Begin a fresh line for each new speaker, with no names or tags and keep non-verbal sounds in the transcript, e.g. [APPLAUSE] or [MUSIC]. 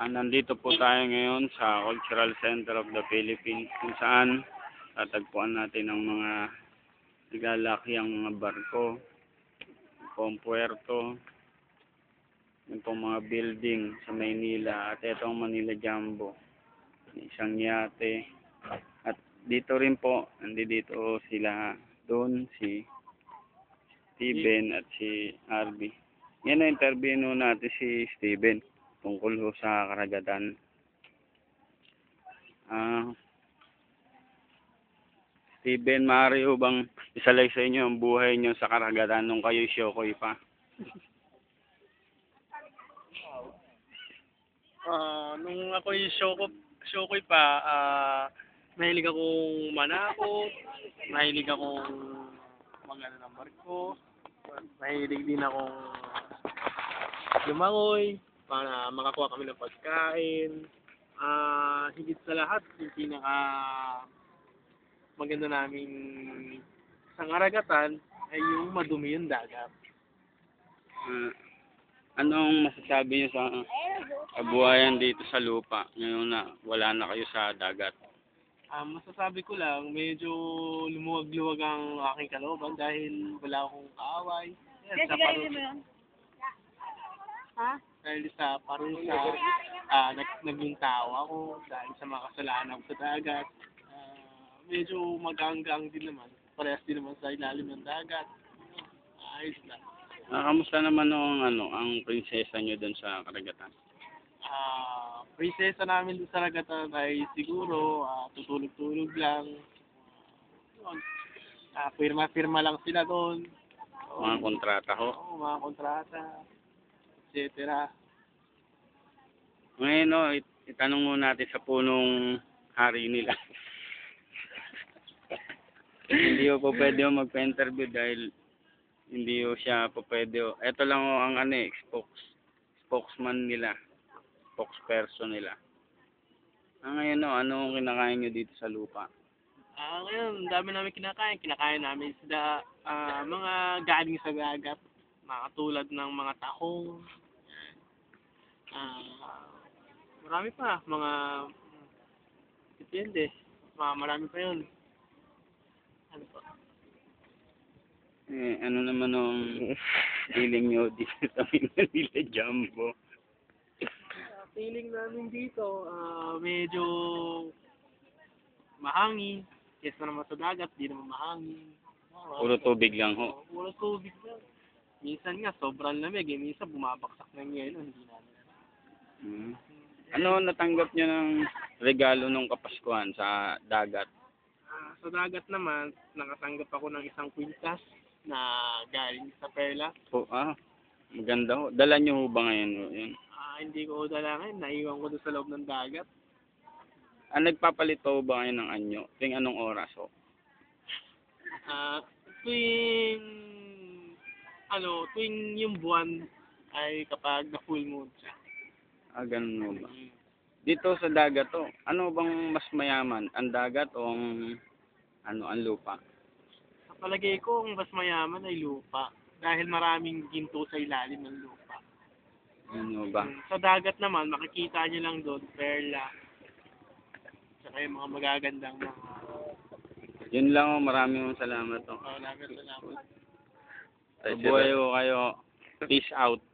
Ah, nandito po tayo ngayon sa Cultural Center of the Philippines kung saan tatagpuan natin ang mga naglalaki ang mga barko, pong puerto, pong mga building sa Maynila at ito ang Manila Jumbo, isang yate. At dito rin po, nandito sila doon si Steven at si Arby. Yan na interview natin si Steven tungkol ho sa karagatan. Ah, Steven, maaari ho bang isalay sa inyo ang buhay niyo sa karagatan nung kayo Shokoy pa?
Ah, nung ako yung shoko, shokoy pa, ah, mahilig akong manakot, mahilig akong magano ng barko, mahilig din akong lumangoy, para makakuha kami ng pagkain. Ah, higit sa lahat, yung pinaka maganda naming sa karagatan ay yung madumi yung dagat.
Ah, anong masasabi niyo sa kabuhayan dito sa lupa ngayon na wala na kayo sa dagat?
Ah, masasabi ko lang, medyo lumuwag-luwag ang aking kalooban dahil wala akong kaaway. Dahil sa parusa,
Ha?
Dahil sa parusa, ah, nag, naging tao ako dahil sa mga kasalanan ko sa dagat. Ah, medyo maganggang din naman. Parehas din naman sa ilalim ng dagat. Ayos lang.
Ah, kamusta naman ang ano, ang prinsesa niyo doon sa karagatan?
Ah, prinsesa namin doon sa Ragatan ay siguro ah, tutulog-tulog lang. Yun. Ah, firma-firma lang sila doon.
Mga kontrata ho?
Oo, mga kontrata, etc.
Ngayon, no, it- itanong muna natin sa punong hari nila. [LAUGHS] hindi ko po pwede ho magpa-interview dahil hindi ho siya po pwede. Ito lang ho ang ano eh, spokes, spokesman nila, spokesperson nila. Ah, ngayon, no, ano ang kinakain nyo dito sa lupa?
Ah, ngayon, ang dami namin kinakain. Kinakain namin isda, ah, mga galing sa dagat, mga katulad ng mga tahong. Ah, marami pa, mga depende. Mga marami pa yun. Ano pa?
Eh, ano naman ang [LAUGHS] feeling nyo dito sa Manila Jumbo?
Ah, feeling namin dito, ah, medyo mahangin. Kesa naman sa dagat, di naman mahangin. Ah,
Puro tubig lang ho.
Oo, Puro tubig lang. Minsan nga, sobrang lamig. Eh. Minsan, bumabaksak ng yelo. Hindi namin alam.
Ano natanggap nyo ng regalo nung Kapaskuhan sa dagat?
Ah, sa dagat naman, nakatanggap ako ng isang kwintas na galing sa Perla.
Po, ah, maganda ho. Dala nyo ho ba ngayon? ho? Yun.
Ah, hindi ko dala ngayon. Naiwan ko doon sa loob ng dagat.
Ah, nagpapalit ho ba kayo ng anyo? Ting anong oras ho?
Ah, tuwing, ano, tuwing yung buwan ay kapag na full moon siya.
Ah, ganun ho ba? Dito sa dagat to, ano bang mas mayaman? Ang dagat o ang, ano, ang lupa?
Sa palagay ko, ang mas mayaman ay lupa. Dahil maraming ginto sa ilalim ng lupa.
Ano ba?
Mm, Sa dagat naman, makikita nyo lang doon, perla. Tsaka yung mga magagandang mga...
Yun lang ho, maraming salamat.
Oh, salamat, salamat.
Mabuhay ho kayo. Peace out.